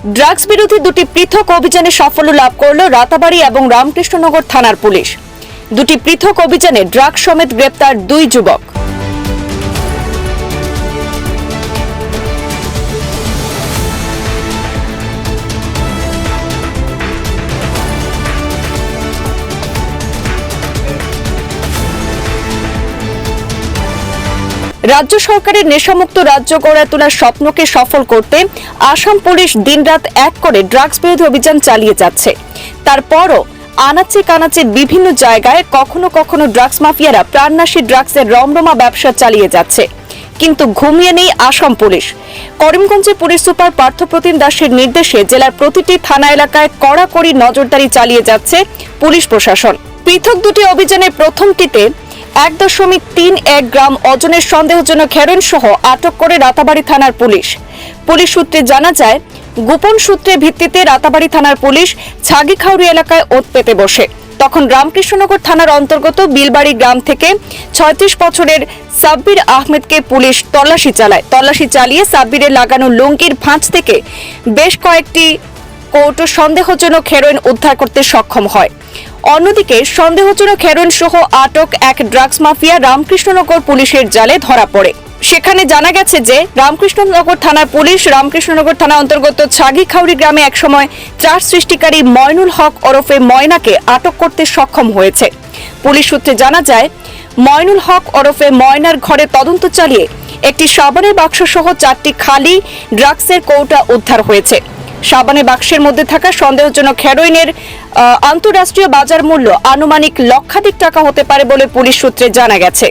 Drugs বিরোধী দুটি পৃথক অভিযানে সাফল্য লাভ করল রাতাবাড়ি এবং রামকৃষ্ণনগর থানার পুলিশ। দুটি পৃথক অভিযানে ড্রাগস সমেত গ্রেপ্তার দুই যুবক। রাজ্য সরকারের নেশামুক্ত রাজ্য গড়ে তোলার স্বপ্নকে সফল করতে আসাম পুলিশ দিনরাত এক করে ড্রাগস বিরোধী অভিযান চালিয়ে যাচ্ছে। তারপরও আনাচে কানাচে বিভিন্ন জায়গায় কখনো কখনো ড্রাগস মাফিয়ারা প্রাণনাশী ড্রাগসের রমরমা ব্যবসা চালিয়ে যাচ্ছে। কিন্তু ঘুমিয়ে নেই আসাম পুলিশ। করিমগঞ্জে পুলিশ সুপার পার্থপ্রতিম দাসের নির্দেশে জেলার প্রতিটি থানা এলাকায় কড়াকড়ি নজরদারি চালিয়ে যাচ্ছে পুলিশ প্রশাসন। পৃথক দুটি অভিযানের প্রথমটিতে এক দশমিক তিন এক গ্রাম ওজনের সন্দেহজনক হেরোইন সহ আটক করে রাতাবাড়ি থানার পুলিশ। পুলিশ সূত্রে জানা যায়, গোপন সূত্রে ভিত্তিতে রাতাবাড়ি থানার পুলিশ ছাগিখাউড়ি এলাকায় ওত পেতে বসে। তখন রামকৃষ্ণনগর থানার অন্তর্গত বিলবাড়ি গ্রাম থেকে ছয়ত্রিশ বছরের সাব্বির আহমেদকে পুলিশ তল্লাশি চালায়। তল্লাশি চালিয়ে সাব্বিরের লাগানো লুঙ্গির ভাঁজ থেকে বেশ কয়েকটি কৌটো সন্দেহজনক হেরোইন উদ্ধার করতে সক্ষম হয়। অন্যদিকে সন্দেহজনক হেরোইন সহ আটক এক ড্রাগস মাফিয়া রামকৃষ্ণনগর পুলিশের জালে ধরা পড়ে। সেখানে জানা গেছে যে রামকৃষ্ণনগর থানার পুলিশ রামকৃষ্ণনগর থানা অন্তর্গত ছাগিখাউড়ি গ্রামে একসময় ত্রাস সৃষ্টিকারী ময়নুল হক ওরফে ময়নাকে আটক করতে সক্ষম হয়েছে। পুলিশ সূত্রে জানা যায় ময়নুল হক ওরফে ময়নার ঘরে তদন্ত চালিয়ে একটি সাবানের বাক্স সহ চারটি খালি ড্রাগসের কৌটা উদ্ধার হয়েছে। সাবানে বাক্সের মধ্যে থাকা সন্দেহজনক হেরোইনের আন্তঃরাষ্ট্রীয় বাজার মূল্য আনুমানিক লক্ষাধিক টাকা হতে পারে বলে পুলিশ সূত্রে জানা গেছে।